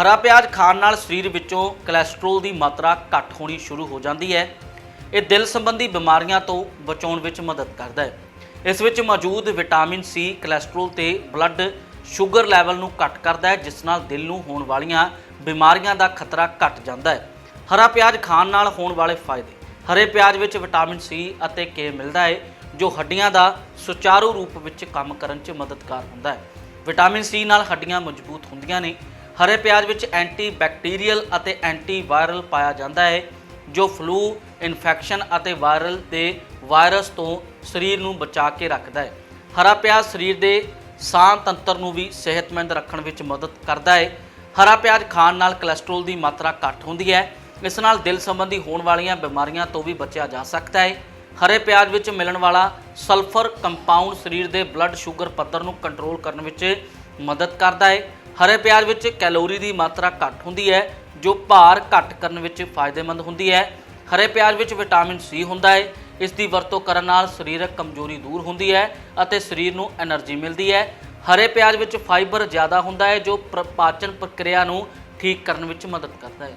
ਹਰਾ ਪਿਆਜ਼ ਖਾਣ ਨਾਲ ਸਰੀਰ ਵਿੱਚੋਂ ਕੋਲੇਸਟ੍ਰੋਲ ਦੀ ਮਾਤਰਾ ਘੱਟ ਹੋਣੀ ਸ਼ੁਰੂ ਹੋ ਜਾਂਦੀ ਹੈ। ਇਹ ਦਿਲ ਸੰਬੰਧੀ ਬਿਮਾਰੀਆਂ ਤੋਂ ਬਚਾਉਣ ਵਿੱਚ ਮਦਦ ਕਰਦਾ ਹੈ। ਇਸ ਵਿੱਚ ਮੌਜੂਦ ਵਿਟਾਮਿਨ ਸੀ ਕੋਲੇਸਟ੍ਰੋਲ ਤੇ ਬਲੱਡ ਸ਼ੂਗਰ ਲੈਵਲ ਨੂੰ ਘੱਟ ਕਰਦਾ ਹੈ, ਜਿਸ ਨਾਲ ਦਿਲ ਨੂੰ ਹੋਣ ਵਾਲੀਆਂ ਬਿਮਾਰੀਆਂ ਦਾ ਖਤਰਾ ਘਟ ਜਾਂਦਾ ਹੈ। ਹਰਾ ਪਿਆਜ਼ ਖਾਣ ਨਾਲ ਹੋਣ ਵਾਲੇ ਫਾਇਦੇ। ਹਰੇ ਪਿਆਜ਼ ਵਿੱਚ ਵਿਟਾਮਿਨ ਸੀ ਅਤੇ ਕੇ ਮਿਲਦਾ ਹੈ, ਜੋ ਹੱਡੀਆਂ ਦਾ ਸੁਚਾਰੂ ਰੂਪ ਵਿੱਚ ਕੰਮ ਕਰਨ 'ਚ ਮਦਦਗਾਰ ਹੁੰਦਾ ਹੈ। ਵਿਟਾਮਿਨ ਸੀ ਨਾਲ ਹੱਡੀਆਂ ਮਜ਼ਬੂਤ ਹੁੰਦੀਆਂ ਨੇ। ਹਰੇ ਪਿਆਜ਼ ਵਿੱਚ ਐਂਟੀ ਬੈਕਟੀਰੀਅਲ ਅਤੇ ਐਂਟੀ ਵਾਇਰਲ ਪਾਇਆ ਜਾਂਦਾ ਹੈ, ਜੋ ਫਲੂ, ਇਨਫੈਕਸ਼ਨ ਅਤੇ ਵਾਇਰਲ ਦੇ ਵਾਇਰਸ ਤੋਂ ਸਰੀਰ ਨੂੰ ਬਚਾ ਕੇ ਰੱਖਦਾ ਹੈ। ਹਰਾ ਪਿਆਜ਼ ਸਰੀਰ ਦੇ ਸਾਹ ਤੰਤਰ ਨੂੰ ਵੀ ਸਿਹਤਮੰਦ ਰੱਖਣ ਵਿੱਚ ਮਦਦ ਕਰਦਾ ਹੈ। ਹਰਾ ਪਿਆਜ਼ ਖਾਣ ਨਾਲ ਕੋਲੇਸਟ੍ਰੋਲ ਦੀ ਮਾਤਰਾ ਘੱਟ ਹੁੰਦੀ ਹੈ। ਇਸ ਨਾਲ ਦਿਲ ਸੰਬੰਧੀ ਹੋਣ ਵਾਲੀਆਂ ਬਿਮਾਰੀਆਂ ਤੋਂ ਵੀ ਬਚਿਆ ਜਾ ਸਕਦਾ ਹੈ। ਹਰੇ ਪਿਆਜ਼ ਵਿੱਚ ਮਿਲਣ ਵਾਲਾ ਸਲਫਰ ਕੰਪਾਊਂਡ ਸਰੀਰ ਦੇ ਬਲੱਡ ਸ਼ੂਗਰ ਪੱਧਰ ਨੂੰ ਕੰਟਰੋਲ ਕਰਨ ਵਿੱਚ ਮਦਦ ਕਰਦਾ ਹੈ। ਹਰੇ ਪਿਆਜ਼ ਵਿੱਚ ਕੈਲੋਰੀ ਦੀ ਮਾਤਰਾ ਘੱਟ ਹੁੰਦੀ ਹੈ, ਜੋ ਭਾਰ ਘੱਟ ਕਰਨ ਵਿੱਚ ਫਾਇਦੇਮੰਦ ਹੁੰਦੀ ਹੈ। ਹਰੇ ਪਿਆਜ਼ ਵਿੱਚ ਵਿਟਾਮਿਨ ਸੀ ਹੁੰਦਾ ਹੈ। ਇਸ ਦੀ ਵਰਤੋਂ ਕਰਨ ਨਾਲ ਸਰੀਰਕ ਕਮਜ਼ੋਰੀ ਦੂਰ ਹੁੰਦੀ ਹੈ ਅਤੇ ਸਰੀਰ ਨੂੰ એનર્ਜੀ ਮਿਲਦੀ ਹੈ। ਹਰੇ ਪਿਆਜ਼ ਵਿੱਚ ਫਾਈਬਰ ਜ਼ਿਆਦਾ ਹੁੰਦਾ ਹੈ, ਜੋ ਪਾਚਨ ਪ੍ਰਕਿਰਿਆ ਨੂੰ ਠੀਕ ਕਰਨ ਵਿੱਚ ਮਦਦ ਕਰਦਾ ਹੈ।